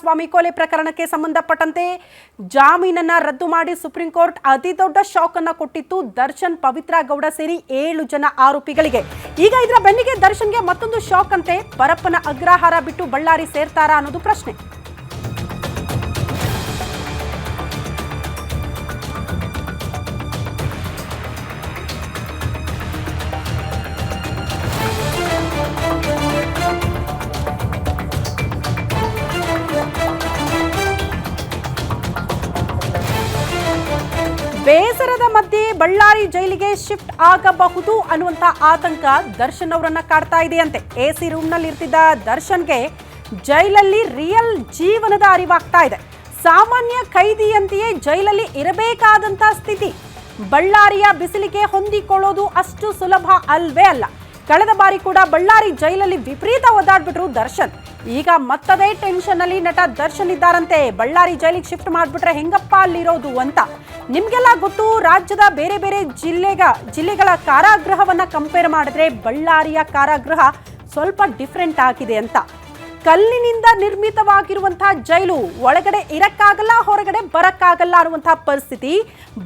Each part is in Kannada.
ಸ್ವಾಮಿ ಕೊಲೆ ಪ್ರಕರಣಕ್ಕೆ ಸಂಬಂಧಪಟ್ಟಂತೆ ಜಾಮೀನನ್ನ ರದ್ದು ಮಾಡಿ ಸುಪ್ರೀಂ ಕೋರ್ಟ್ ಅತಿ ದೊಡ್ಡ ಶಾಕ್ ಅನ್ನ ಕೊಟ್ಟಿತ್ತು. ದರ್ಶನ್, ಪವಿತ್ರ ಗೌಡ ಸೇರಿ ಏಳು ಜನ ಆರೋಪಿಗಳಿಗೆ. ಈಗ ಇದರ ಬೆನ್ನಿಗೆ ದರ್ಶನ್ಗೆ ಮತ್ತೊಂದು ಶಾಕ್ ಅಂತೆ. ಪರಪ್ಪನ ಅಗ್ರಹಾರ ಬಿಟ್ಟು ಬಳ್ಳಾರಿ ಸೇರ್ತಾರಾ ಅನ್ನೋದು ಪ್ರಶ್ನೆ. ಬೇಸರದ ಮಧ್ಯೆ ಬಳ್ಳಾರಿ ಜೈಲಿಗೆ ಶಿಫ್ಟ್ ಆಗಬಹುದು ಅನ್ನುವಂತ ಆತಂಕ ದರ್ಶನ್ ಅವರನ್ನ ಕಾಡ್ತಾ ಇದೆಯಂತೆ. ಎ ಸಿ ರೂಮ್ನಲ್ಲಿ ಇರ್ತಿದ್ದ ದರ್ಶನ್ಗೆ ಜೈಲಲ್ಲಿ ರಿಯಲ್ ಜೀವನದ ಅರಿವಾಗ್ತಾ ಇದೆ. ಸಾಮಾನ್ಯ ಖೈದಿಯಂತೆಯೇ ಜೈಲಲ್ಲಿ ಇರಬೇಕಾದಂತ ಸ್ಥಿತಿ. ಬಳ್ಳಾರಿಯ ಬಿಸಿಲಿಗೆ ಹೊಂದಿಕೊಳ್ಳೋದು ಅಷ್ಟು ಸುಲಭ ಅಲ್ವೇ ಅಲ್ಲ. ಕಳೆದ ಬಾರಿ ಕೂಡ ಬಳ್ಳಾರಿ ಜೈಲಲ್ಲಿ ವಿಪರೀತ ಒದ್ದಾಡ್ಬಿಟ್ರು ದರ್ಶನ್. ಈಗ ಮತ್ತದೇ ಟೆನ್ಷನ್ ಅಲ್ಲಿ ನಟ ದರ್ಶನ್ ಇದ್ದಾರಂತೆ. ಬಳ್ಳಾರಿ ಜೈಲಿಗೆ ಶಿಫ್ಟ್ ಮಾಡಿಬಿಟ್ರೆ ಹೆಂಗಪ್ಪ ಅಲ್ಲಿರೋದು ಅಂತ. ನಿಮ್ಗೆಲ್ಲ ಗೊತ್ತು, ರಾಜ್ಯದ ಬೇರೆ ಬೇರೆ ಜಿಲ್ಲೆಗ, ಜಿಲ್ಲೆಗಳ ಕಾರಾಗೃಹವನ್ನ ಕಂಪೇರ್ ಮಾಡಿದ್ರೆ ಬಳ್ಳಾರಿಯ ಕಾರಾಗೃಹ ಸ್ವಲ್ಪ ಡಿಫ್ರೆಂಟ್ ಆಗಿದೆ ಅಂತ. ಕಲ್ಲಿನಿಂದ ನಿರ್ಮಿತವಾಗಿರುವಂತಹ ಜೈಲು. ಒಳಗಡೆ ಇರಕ್ಕಾಗಲ್ಲ, ಹೊರಗಡೆ ಬರಕ್ಕಾಗಲ್ಲ ಅನ್ನುವಂತಹ ಪರಿಸ್ಥಿತಿ.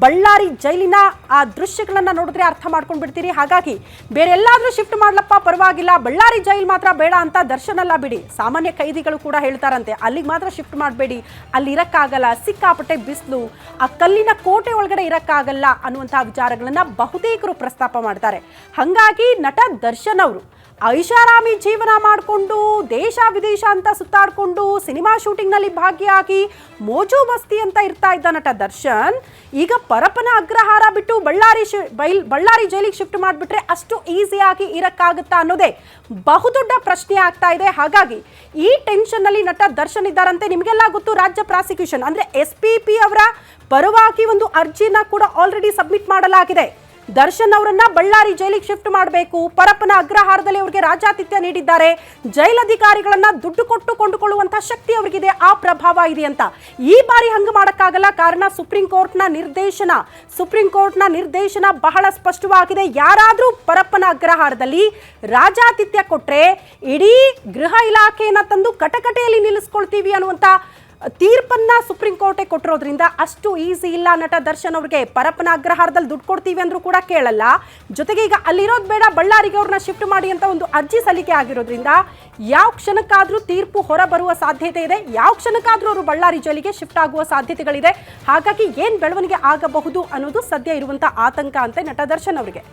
ಬಳ್ಳಾರಿ ಜೈಲಿನ ಆ ದೃಶ್ಯಗಳನ್ನ ನೋಡಿದ್ರೆ ಅರ್ಥ ಮಾಡ್ಕೊಂಡು ಬಿಡ್ತೀರಿ ಹಾಗಾಗಿ ಬೇರೆ ಎಲ್ಲಾದ್ರೂ ಶಿಫ್ಟ್ ಮಾಡ್ಲಪ್ಪ, ಪರವಾಗಿಲ್ಲ. ಬಳ್ಳಾರಿ ಜೈಲ್ ಮಾತ್ರ ಬೇಡ ಅಂತ ದರ್ಶನ ಅಲ್ಲ ಬಿಡಿ. ಸಾಮಾನ್ಯ ಕೈದಿಗಳು ಕೂಡ ಹೇಳ್ತಾರಂತೆ, ಅಲ್ಲಿಗೆ ಮಾತ್ರ ಶಿಫ್ಟ್ ಮಾಡಬೇಡಿ. ಅಲ್ಲಿ ಇರಕ್ಕಾಗಲ್ಲ, ಸಿಕ್ಕಾಪಟ್ಟೆ ಬಿಸಿಲು. ಆ ಕಲ್ಲಿನ ಕೋಟೆ ಒಳಗಡೆ ಇರಕ್ಕಾಗಲ್ಲ ಅನ್ನುವಂತಹ ವಿಚಾರಗಳನ್ನ ಬಹುತೇಕರು ಪ್ರಸ್ತಾಪ ಮಾಡ್ತಾರೆ. ಹಂಗಾಗಿ ನಟ ದರ್ಶನ್ ಅವರು ಐಷಾರಾಮಿ ಜೀವನ ಮಾಡಿಕೊಂಡು, ದೇಶ ವಿದೇಶ ಅಂತ ಸುತ್ತಾಡಿಕೊಂಡು, ಸಿನಿಮಾ ಶೂಟಿಂಗ್ನಲ್ಲಿ ಭಾಗಿಯಾಗಿ ಮೋಜು ಮಸ್ತಿ ಅಂತ ಇರ್ತಾ ಇದ್ದ ನಟ ದರ್ಶನ್, ಈಗ ಪರಪನ ಅಗ್ರಹಾರ ಬಿಟ್ಟು ಬಳ್ಳಾರಿ ಶಿ ಬಳ್ಳಾರಿ ಜೈಲಿಗೆ ಶಿಫ್ಟ್ ಮಾಡಿಬಿಟ್ರೆ ಅಷ್ಟು ಈಸಿಯಾಗಿ ಇರೋಕ್ಕಾಗುತ್ತಾ ಅನ್ನೋದೇ ಬಹುದೊಡ್ಡ ಪ್ರಶ್ನೆ ಆಗ್ತಾ ಇದೆ. ಹಾಗಾಗಿ ಈ ಟೆನ್ಷನ್ನಲ್ಲಿ ನಟ ದರ್ಶನ್ ಇದ್ದಾರಂತೆ ನಿಮಗೆಲ್ಲ ಗೊತ್ತು, ರಾಜ್ಯ ಪ್ರಾಸಿಕ್ಯೂಷನ್, ಅಂದರೆ ಎಸ್ ಪಿ ಪಿ ಅವರ ಪರವಾಗಿ ಒಂದು ಅರ್ಜಿನ ಕೂಡ ಆಲ್ರೆಡಿ ಸಬ್ಮಿಟ್ ಮಾಡಲಾಗಿದೆ. ದರ್ಶನ್ ಅವರನ್ನ ಬಳ್ಳಾರಿ ಜೈಲಿಗೆ ಶಿಫ್ಟ್ ಮಾಡಬೇಕು. ಪರಪ್ಪನ ಅಗ್ರಹಾರದಲ್ಲಿ ಅವರಿಗೆ ರಾಜಾತಿಥ್ಯ ನೀಡಿದ್ದಾರೆ. ಜೈಲಧಿಕಾರಿಗಳನ್ನ ದುಡ್ಡು ಕೊಟ್ಟು ಕೊಂಡುಕೊಳ್ಳುವಂತಹ ಶಕ್ತಿ ಅವರಿಗಿದೆ. ಆ ಪ್ರಭಾವ ಇದೆ ಅಂತ. ಈ ಬಾರಿ ಹಂಗ ಮಾಡಕ್ಕಾಗಲ್ಲ. ಕಾರಣ ಸುಪ್ರೀಂ ಕೋರ್ಟ್ನ ನಿರ್ದೇಶನ. ಸುಪ್ರೀಂ ಕೋರ್ಟ್ನ ನಿರ್ದೇಶನ ಬಹಳ ಸ್ಪಷ್ಟವಾಗಿದೆ. ಯಾರಾದರೂ ಪರಪ್ಪನ ಅಗ್ರಹಾರದಲ್ಲಿ ರಾಜಾತಿಥ್ಯ ಕೊಟ್ರೆ ಇಡೀ ಗೃಹ ಇಲಾಖೆಯನ್ನ ತಂದು ಕಟಕಟೆಯಲ್ಲಿ ನಿಲ್ಲಿಸ್ಕೊಳ್ತೀವಿ ಅನ್ನುವಂತ ತೀರ್ಪನ್ನ ಸುಪ್ರೀಂ ಕೋರ್ಟೇ ಕೊಟ್ಟಿರೋದ್ರಿಂದ ಅಷ್ಟು ಈಸಿ ಇಲ್ಲ ನಟ ದರ್ಶನ್ ಅವ್ರಿಗೆ. ಪರಪ್ಪನ ಅಗ್ರಹಾರದಲ್ಲಿ ದುಡ್ಡು ಕೊಡ್ತೀವಿ ಅಂದ್ರೂ ಕೂಡ ಕೇಳಲ್ಲ. ಜೊತೆಗೆ ಈಗ ಅಲ್ಲಿರೋದು ಬೇಡ, ಬಳ್ಳಾರಿಗೆ ಅವ್ರನ್ನ ಶಿಫ್ಟ್ ಮಾಡಿ ಅಂತ ಒಂದು ಅರ್ಜಿ ಸಲ್ಲಿಕೆ ಆಗಿರೋದ್ರಿಂದ ಯಾವ ಕ್ಷಣಕ್ಕಾದರೂ ತೀರ್ಪು ಹೊರ ಬರುವ ಸಾಧ್ಯತೆ ಇದೆ. ಯಾವ ಕ್ಷಣಕ್ಕಾದರೂ ಅವರು ಬಳ್ಳಾರಿ ಜೈಲಿಗೆ ಶಿಫ್ಟ್ ಆಗುವ ಸಾಧ್ಯತೆಗಳಿದೆ. ಹಾಗಾಗಿ ಏನು ಬೆಳವಣಿಗೆ ಆಗಬಹುದು ಅನ್ನೋದು ಸದ್ಯ ಇರುವಂಥ ಆತಂಕ ಅಂತೆ ನಟ ದರ್ಶನ್ ಅವರಿಗೆ.